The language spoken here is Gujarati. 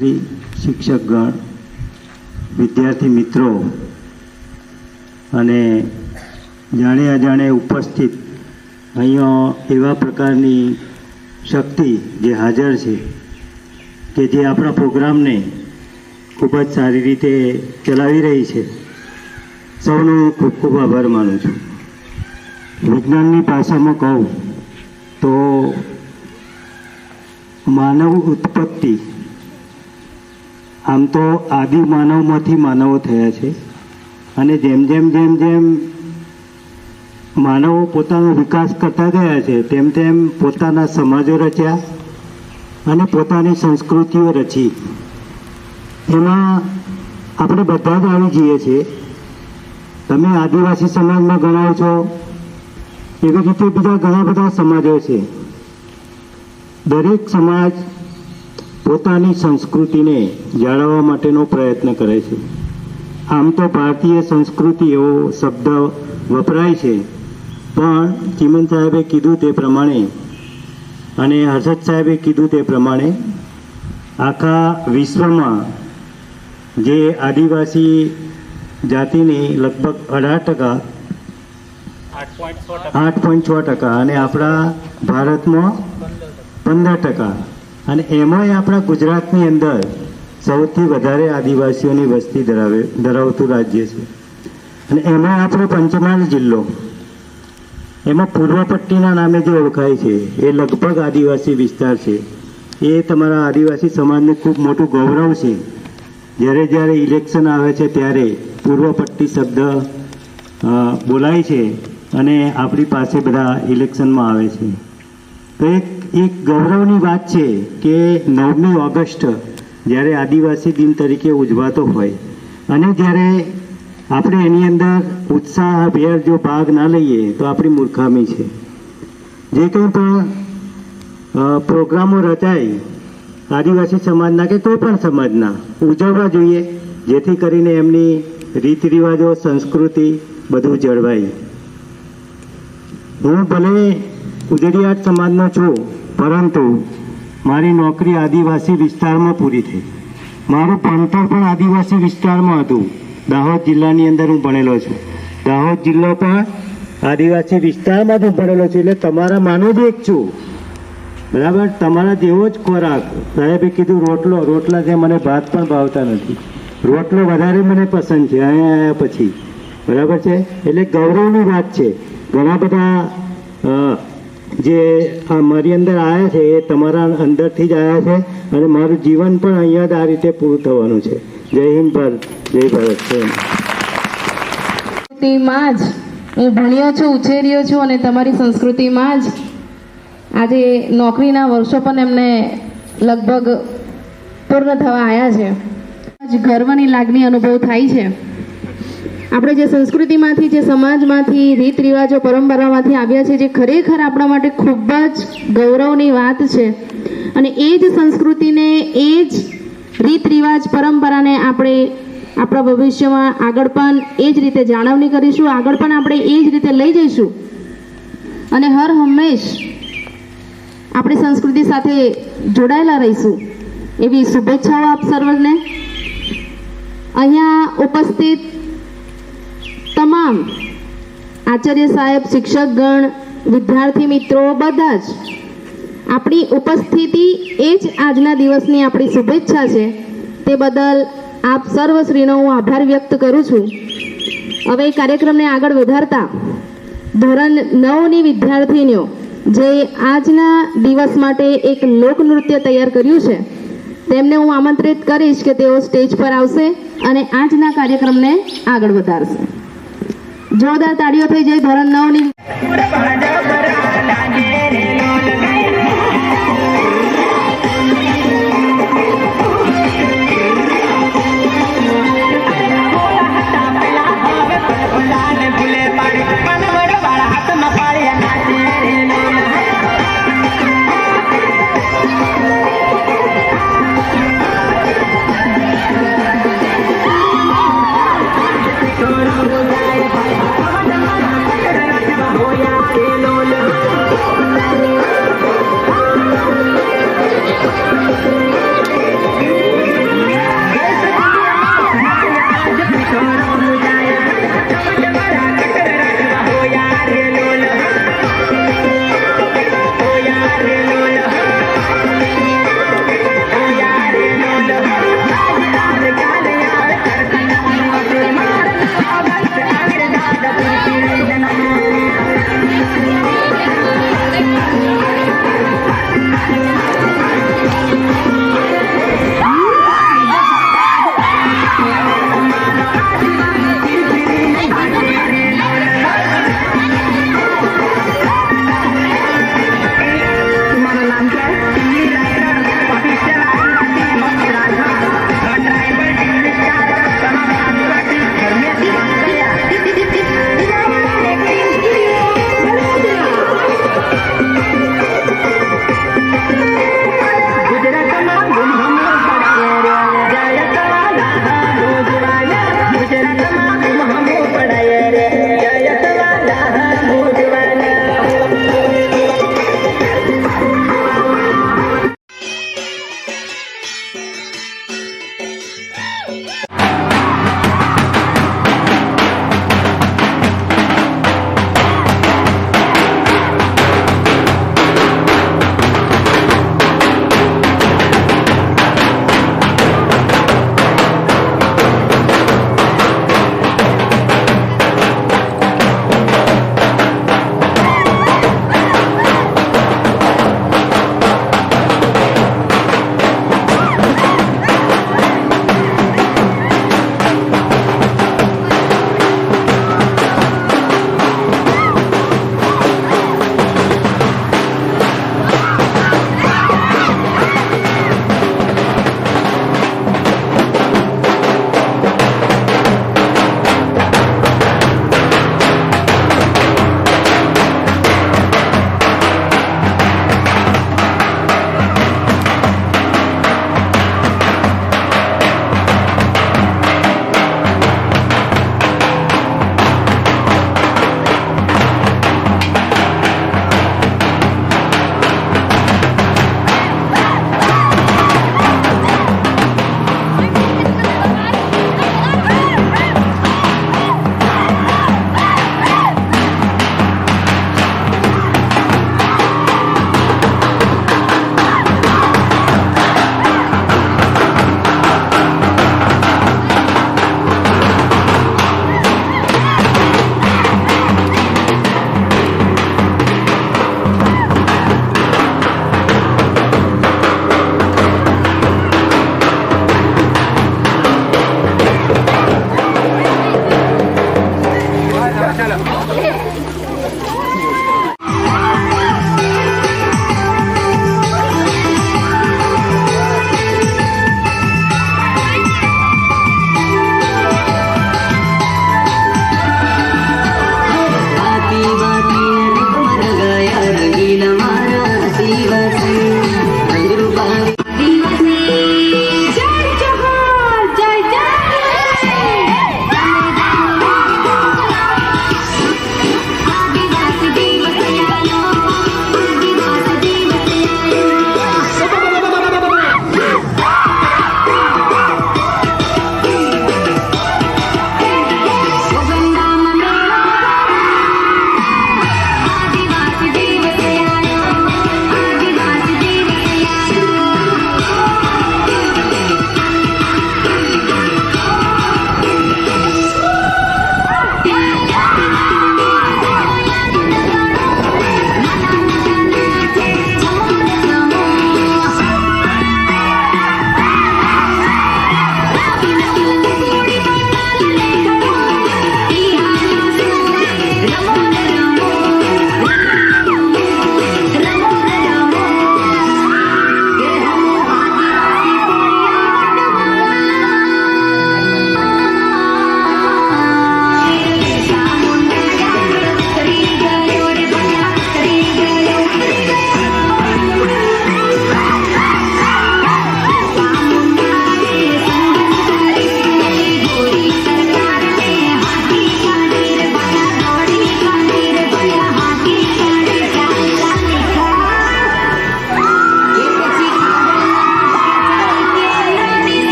શ્રી શિક્ષકગણ, વિદ્યાર્થી મિત્રો અને જાણે અજાણે ઉપસ્થિત અહીંયા એવા પ્રકારની શક્તિ જે હાજર છે કે જે આપણા પ્રોગ્રામને ખૂબ જ સારી રીતે ચલાવી રહી છે. સૌનો હું ખૂબ ખૂબ આભાર માનું છું. વિજ્ઞાનની ભાષામાં કહું તો માનવ ઉત્પત્તિ આમ તો આદિ માનવમાંથી માનવો થયા છે. અને જેમ જેમ જેમ જેમ માનવો પોતાનો વિકાસ કરતા ગયા છે, તેમ તેમ પોતાના સમાજો રચ્યા અને પોતાની સંસ્કૃતિઓ રચી. એમાં આપણે બધા જ આવી જઈએ છીએ. તમે આદિવાસી સમાજમાં ગણાવો છો. એવી રીતે બીજા ઘણા બધા સમાજો છે. દરેક સમાજ પોતાની સંસ્કૃતિને જાળવવા માટેનો પ્રયત્ન કરે છે. આમ તો ભારતીય સંસ્કૃતિ એવો શબ્દ વપરાય છે. પણ ચીમન સાહેબે કીધું તે પ્રમાણે અને હર્ષદ સાહેબે કીધું તે પ્રમાણે આખા વિશ્વમાં જે આદિવાસી જાતિની લગભગ અઢાર ટકા આઠ પોઈન્ટ છ ટકા અને આપણા ભારતમાં પંદર ટકા. અને એમાંય આપણા ગુજરાતની અંદર સૌથી વધારે આદિવાસીઓની વસ્તી ધરાવે, ધરાવતું રાજ્ય છે. અને એમાં આપણો પંચમહાલ જિલ્લો, એમાં પૂર્વ પટ્ટીના નામે જે ઓળખાય છે, એ લગભગ આદિવાસી વિસ્તાર છે. એ તમારા આદિવાસી સમાજને ખૂબ મોટું ગૌરવ છે. જ્યારે જ્યારે ઇલેક્શન આવે છે ત્યારે પૂર્વ પટ્ટી શબ્દ બોલાય છે અને આપણી પાસે બધા ઇલેક્શનમાં આવે છે. તો એક એક ગૌરવની વાત છે કે નવમી ઓગસ્ટ જ્યારે આદિવાસી દિન તરીકે ઉજવાતો હોય અને જ્યારે આપણે એની અંદર ઉત્સાહભેર જો ભાગ ના લઈએ તો આપણી મૂર્ખામી છે. જે કંઈ પણ પ્રોગ્રામો રચાય આદિવાસી સમાજના કે કોઈ પણ સમાજના ઉજવવા જોઈએ, જેથી કરીને એમની રીત રિવાજો સંસ્કૃતિ બધું જળવાય. હું ભલે ઉજળિયાટ સમાજનો છું, પરંતુ મારી નોકરી આદિવાસી વિસ્તારમાં પૂરી થઈ. મારું ભણતર પણ આદિવાસી વિસ્તારમાં હતું. દાહોદ જિલ્લાની અંદર હું ભણેલો છું. દાહોદ જિલ્લો પણ આદિવાસી વિસ્તારમાં જ હું ભણેલો છું, એટલે તમારા માનો જ એક છું. બરાબર? તમારા જેવો જ ખોરાક. સાહેબે કીધું, રોટલો, રોટલા જે મને ભાત પણ ભાવતા નથી. રોટલો વધારે મને પસંદ છે, અહીંયા આવ્યા પછી. બરાબર છે? એટલે ગૌરવની વાત છે. ઘણા બધા જે આ મારી અંદર આવ્યા છે, એ તમારા અંદરથી જ આવ્યા છે અને મારું જીવન પણ અહીંયા જ આ રીતે પૂરું થવાનું છે. જય હિન્દ ભારત, જય ભારત સંસ્કૃતિમાં જ હું ભણ્યો છું, ઉછેર્યો છું અને તમારી સંસ્કૃતિમાં જ આજે નોકરીના વર્ષો પણ એમને લગભગ પૂર્ણ થવા આવ્યા છે. આજ ગર્વની લાગણી અનુભવ થાય છે. આપણે જે સંસ્કૃતિમાંથી, જે સમાજમાંથી રીત રિવાજો પરંપરામાંથી આવ્યા છે જે ખરેખર આપણા માટે ખૂબ જ ગૌરવની વાત છે. અને એ જ સંસ્કૃતિને, એ જ રીત રિવાજ પરંપરાને આપણે આપણા ભવિષ્યમાં આગળ પણ એ જ રીતે જાળવણી કરીશું, આગળ પણ આપણે એ જ રીતે લઈ જઈશું. અને હર હંમેશ આપણી સંસ્કૃતિ સાથે જોડાયેલા રહીશું. એવી શુભેચ્છાઓ આપ સર્વને અહીંયા ઉપસ્થિત તમામ આચાર્ય સાહેબ, શિક્ષકગણ, વિદ્યાર્થી મિત્રો, બધા જ. આપણી ઉપસ્થિતિ એ જ આજના દિવસની આપણી શુભેચ્છા છે. તે બદલ આપ સર્વશ્રીનો હું આભાર વ્યક્ત કરું છું. હવે કાર્યક્રમને આગળ વધારતા ધોરણ નવની વિદ્યાર્થીનીઓ, જે આજના દિવસ માટે એક લોકનૃત્ય તૈયાર કર્યું છે, તેમને હું આમંત્રિત કરીશ કે તેઓ સ્ટેજ પર આવશે અને આજના કાર્યક્રમને આગળ વધારશે. જોરદાર તાળીઓ થઈ જાય. ધોરણ નવની